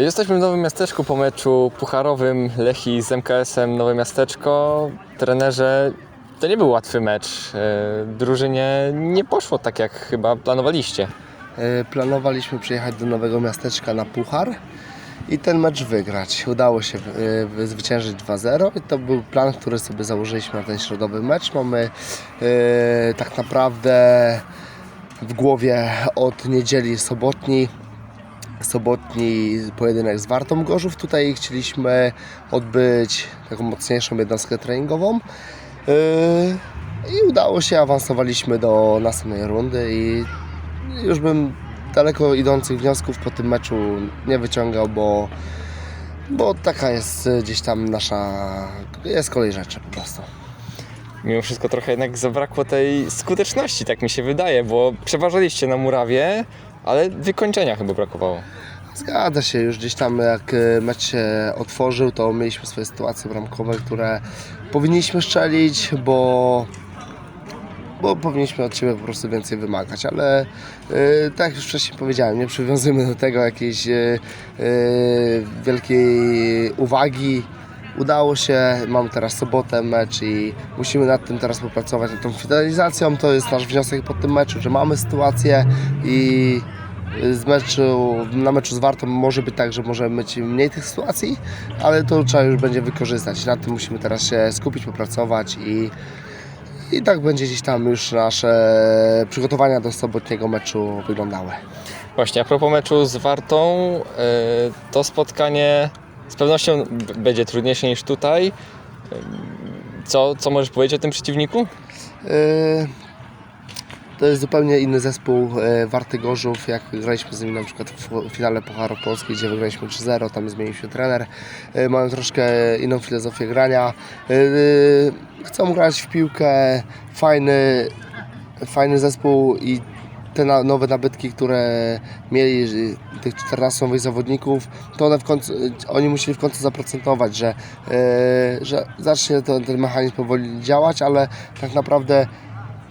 Jesteśmy w Nowym Miasteczku po meczu pucharowym Lechi z MKS-em Nowe Miasteczko. Trenerze, to nie był łatwy mecz. E, Drużynie nie poszło tak, jak chyba planowaliście. E, Planowaliśmy przyjechać do Nowego Miasteczka na Puchar i ten mecz wygrać. Udało się e, zwyciężyć 2-0 i to był plan, który sobie założyliśmy na ten środowy mecz. Mamy tak naprawdę w głowie od niedzieli sobotni sobotni pojedynek z Wartą Gorzów. Tutaj chcieliśmy odbyć taką mocniejszą jednostkę treningową. Yy, I udało się, awansowaliśmy do następnej rundy i już bym daleko idących wniosków po tym meczu nie wyciągał, bo, bo taka jest gdzieś tam nasza, jest kolej rzeczy po prostu. Mimo wszystko trochę jednak zabrakło tej skuteczności, tak mi się wydaje, bo przeważaliście na murawie, ale wykończenia chyba brakowało. Zgadza się, już gdzieś tam jak y, mecz się otworzył, to mieliśmy swoje sytuacje bramkowe, które powinniśmy szczelić, bo, bo powinniśmy od siebie po prostu więcej wymagać, ale y, tak jak już wcześniej powiedziałem, nie przywiązujemy do tego jakiejś y, y, wielkiej uwagi. Udało się, mamy teraz sobotę mecz i musimy nad tym teraz popracować, nad tą finalizacją. To jest nasz wniosek po tym meczu, że mamy sytuację i z meczu, na meczu z Wartą może być tak, że możemy mieć mniej tych sytuacji, ale to trzeba już będzie wykorzystać. Nad tym musimy teraz się skupić, popracować i, i tak będzie gdzieś tam już nasze przygotowania do sobotniego meczu wyglądały. Właśnie, a propos meczu z Wartą, e, to spotkanie z pewnością będzie trudniejsze niż tutaj. E, Co, co możesz powiedzieć o tym przeciwniku? Yy, To jest zupełnie inny zespół yy, Warty Gorzów, jak graliśmy z nimi na przykład w finale Pucharu Polski, gdzie wygraliśmy 3-0, tam zmienił się trener. Yy, Mają troszkę inną filozofię grania. Yy, Chcą grać w piłkę, fajny, fajny zespół i te na, nowe nabytki, które mieli, tych 14 nowych zawodników, to one w końcu, oni musieli w końcu zaprocentować, że, y, że zacznie to, ten mechanizm powoli działać, ale tak naprawdę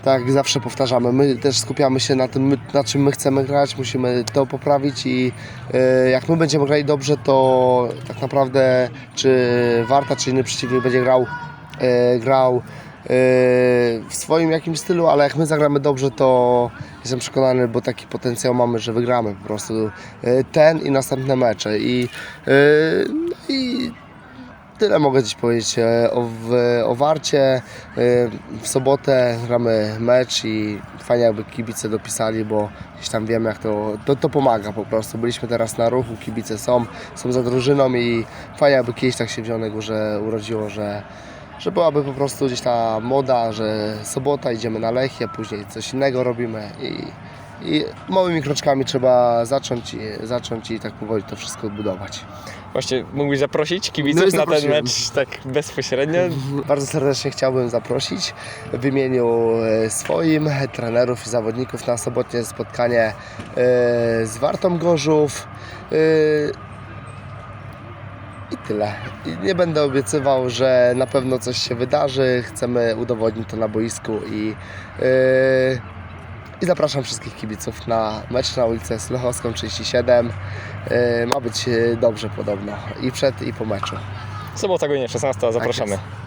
tak jak zawsze powtarzamy, my też skupiamy się na tym, na czym my chcemy grać, musimy to poprawić i y, jak my będziemy grali dobrze, to tak naprawdę czy Warta, czy inny przeciwnik będzie grał, y, grał w swoim jakimś stylu, ale jak my zagramy dobrze, to jestem przekonany, bo taki potencjał mamy, że wygramy po prostu y, ten i następne mecze i, y, no i Tyle mogę dziś powiedzieć o, o Warcie. W sobotę gramy mecz i fajnie jakby kibice dopisali, bo gdzieś tam wiemy jak to, to, to pomaga po prostu. Byliśmy teraz na ruchu, kibice są, są za drużyną i fajnie jakby kiedyś tak się w Zielonej Górze urodziło, że, że byłaby po prostu gdzieś ta moda, że sobota idziemy na Lechię, później coś innego robimy i, i małymi kroczkami trzeba zacząć, i- zacząć i tak powoli to wszystko odbudować. Właśnie mógłbyś zaprosić No kibiców i na ten mecz tak bezpośrednio? Bardzo serdecznie chciałbym zaprosić w imieniu e, swoim, trenerów i zawodników na sobotnie spotkanie e, z Wartą Gorzów. Tyle. I nie będę obiecywał, że na pewno coś się wydarzy. Chcemy udowodnić to na boisku i, e, i zapraszam wszystkich kibiców na mecz na ulicę Slochowską 37. E, Ma być e, dobrze podobno i przed i po meczu. Sobota godzina 16, zapraszamy. Tak.